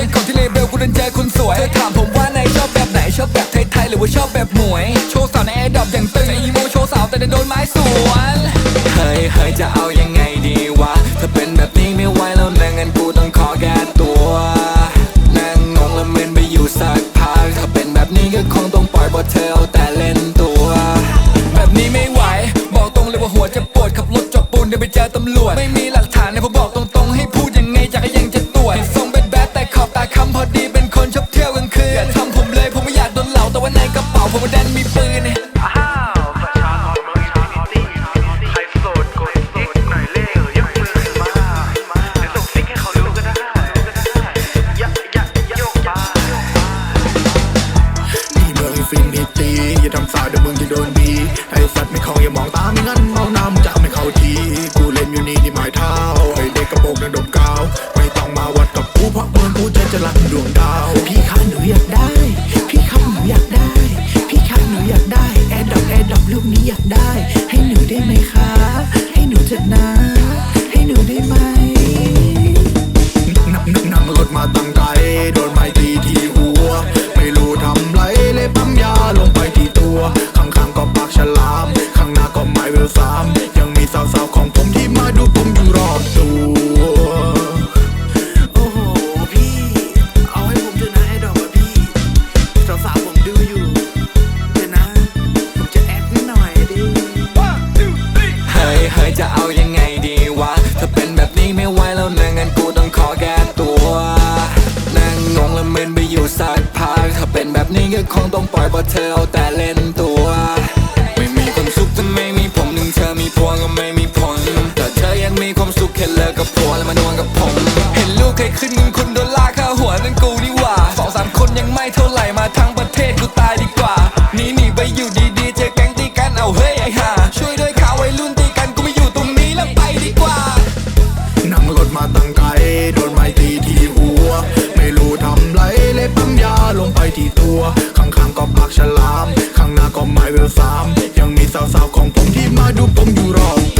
คนสวยฉันก่อนที่เลเบลกูเดินเจอคนสวยเธอถามผมว่าในชอบแบบไหนชอบแบบไทยๆหรือว่าชอบแบบหมวย โชว์สาวในแอร์ดรอปอย่างตึงอีโมโชว์สาวแต่เดินโดนไม้สวน เฮ้ยเฮ้ยจะเอายังไง มึงจะโดนบีไอสัตว์ไม่เข้าอย่ามองตาไม่งั้นเมาน้ำจะไม่เข้าที กูเล่นอยู่นี่ที่หมายเท้าไอเด็กกระโปรงนั่นดมกาวไม่ต้องมาวัดกับกูเพราะเมือนกูจะจะรักดวงดาว พี่คะหนูอยากได้ พี่คะหนูอยากได้ พี่คะหนูอยากได้แอดดอกแอดดอกลูกนี้อยากได้ จะเอายังไงดีวะ ถ้าเป็นแบบนี้ไม่ไหวแล้วนะงั้นกูต้องขอแก้ตัวนั่งงงแล้วมึนไปอยู่สักพัก ถ้าเป็นแบบนี้ก็คงต้องปล่อยบทเธอเอาแต่เล่นตัว ไม่มีความสุขถ้าไม่มีผมถึงเธอมีพวงก็ไม่มีผลแต่เธอยังมีความสุขแค่เลิกกับผัวแล้วมานวลกับผม เห็นลูกเคยขึ้นเงินคุณโดนลากค่าหัวนั่นกูนี่หว่าสองสามคนยังไม่เท่าไหร่มาทั้งประเทศกูตายดีกว่าหนีหนีไปอยู่ มาตั้งไกลโดนไม้ตีที่หัว ไม่รู้ทำไรเลยปั๊มยาลงไปที่ตัว ข้างๆก็ปากฉลาม ข้างหน้าก็ไม้เวลสาม ยังมีสาวๆของผมที่มาดูผมอยู่รอบ